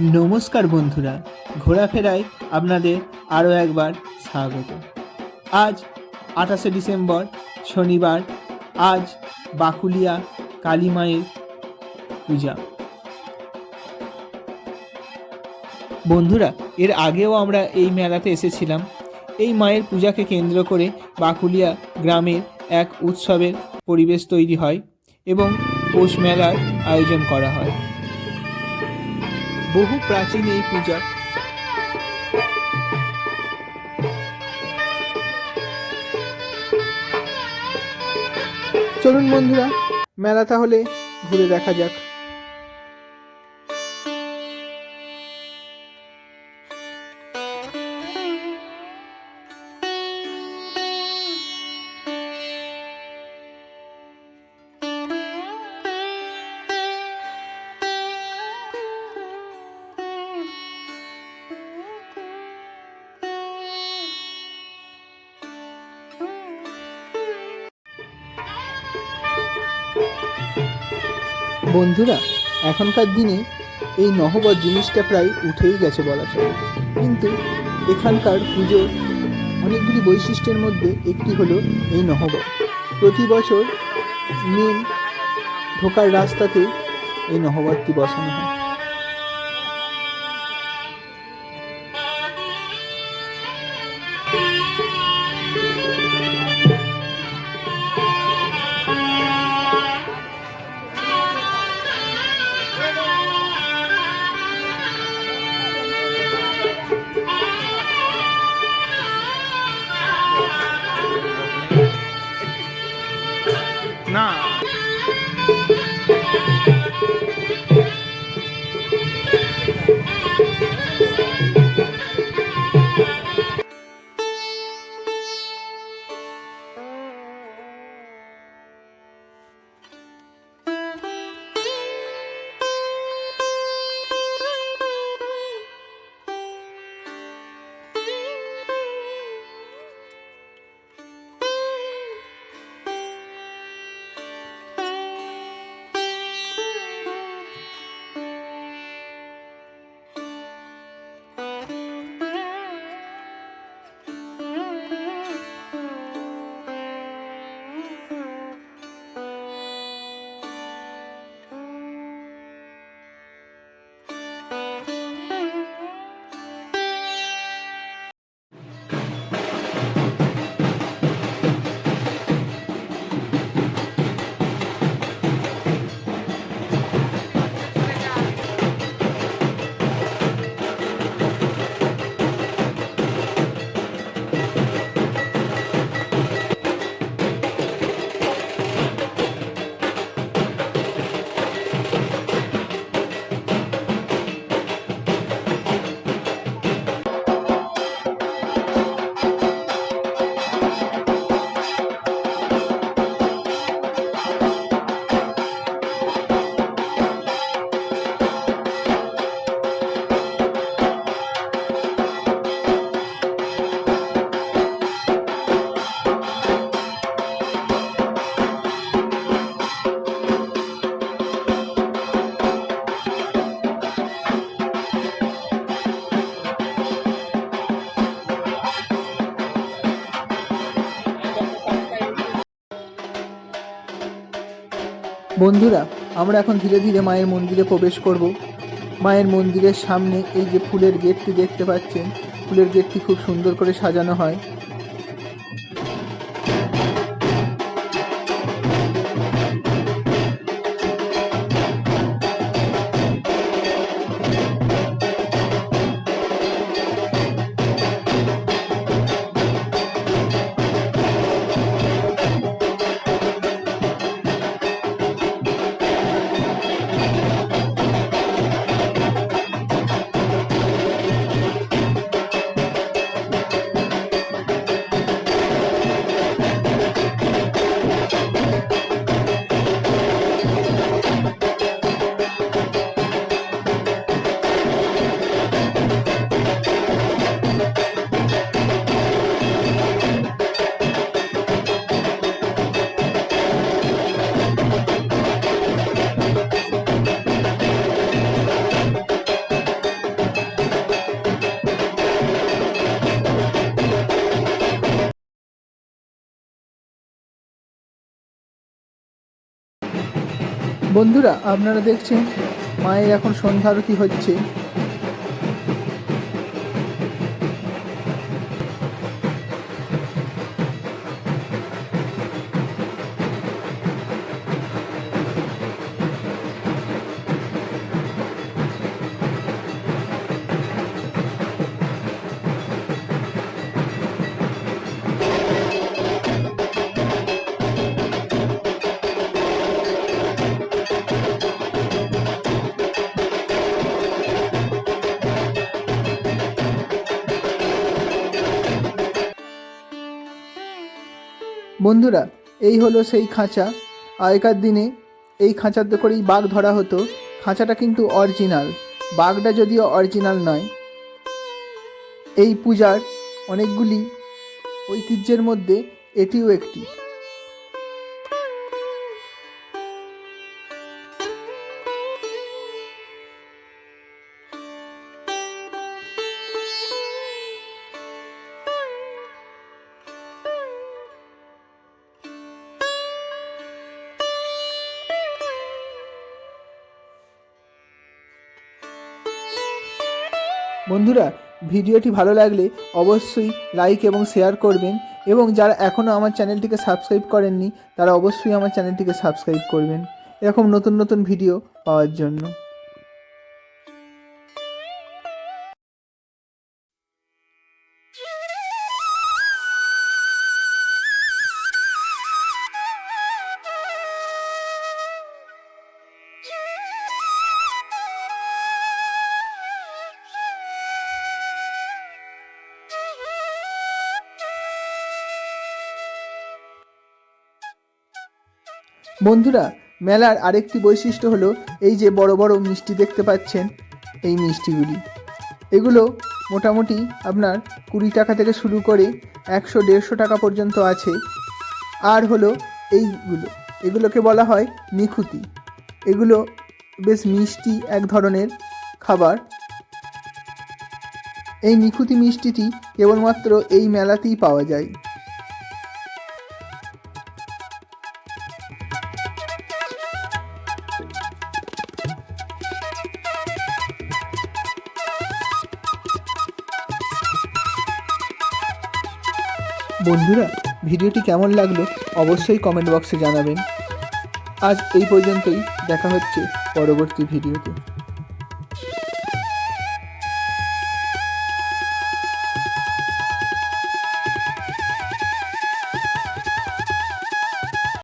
নমস্কার বন্ধুরা, ঘোরাফেরায় আপনাদের আরও একবার স্বাগত। আজ আঠাশে ডিসেম্বর, শনিবার, আজ বাকুলিয়া কালী মায়ের পূজা। বন্ধুরা, এর আগেও আমরা এই মেলাতে এসেছিলাম। এই মায়ের পূজাকে কেন্দ্র করে বাকুলিয়া গ্রামের এক উৎসবের পরিবেশ তৈরি হয় এবং পৌষ মেলার আয়োজন করা হয়। বহু প্রাচীন এই পূজা। চলুন বন্ধুরা মেলা তাহলে ঘুরে দেখা যাক। বন্ধুরা, এখনকার দিনে এই নহবত জিনিসটা প্রায় উঠেই গেছে বলা চলে। কিন্তু এখানকার পুজোর অনেকগুলি বৈশিষ্ট্যের মধ্যে একটি হলো এই নহবত। প্রতি বছর মেন ঢোকার রাস্তাতে এই নহবতটি বসানো হয়। Nah. বন্ধুরা, আমরা এখন ধীরে ধীরে মায়ের মন্দিরে প্রবেশ করব। মায়ের মন্দিরের সামনে এই যে ফুলের গেটটি দেখতে পাচ্ছেন, ফুলের গেটটি খুব সুন্দর করে সাজানো হয়। বন্ধুরা আপনারা দেখছেন মায়ের এখন সন্ধ্যা আরতি হচ্ছে। বন্ধুরা, এই হলো সেই খাঁচা। আগেকার দিনে এই খাঁচাতে করেই বাঘ ধরা হতো। খাঁচাটা কিন্তু অরিজিনাল। বাঘটা যদিও অরিজিনাল নয়, এই পূজার অনেকগুলি ঐতিহ্যের মধ্যে এটিও একটি। বন্ধুরা, ভিডিওটি ভালো লাগলে অবশ্যই লাইক এবং শেয়ার করবেন এবং যারা এখনও আমার চ্যানেলটিকে সাবস্ক্রাইব করেননি, তারা অবশ্যই আমার চ্যানেলটিকে সাবস্ক্রাইব করবেন। এরকম নতুন নতুন ভিডিও পাওয়ার জন্য। বন্ধুরা, মেলার আরেকটি বৈশিষ্ট্য হলো এই যে বড় বড় মিষ্টি দেখতে পাচ্ছেন, এই মিষ্টিগুলি। এগুলো মোটামুটি আপনার কুড়ি টাকা থেকে শুরু করে একশো, দেড়শো টাকা পর্যন্ত আছে। আর হলো এইগুলো, এগুলোকে বলা হয় নিখুতি। এগুলো বেশ মিষ্টি এক ধরনের খাবার। এই নিখুতি মিষ্টিটি কেবলমাত্র এই মেলাতেই পাওয়া যায়। বন্ধুরা, ভিডিওটি কেমন লাগল অবশ্যই কমেন্ট বক্সে জানাবেন। আজ এই পর্যন্তই, দেখা হচ্ছে পরবর্তী ভিডিওতে।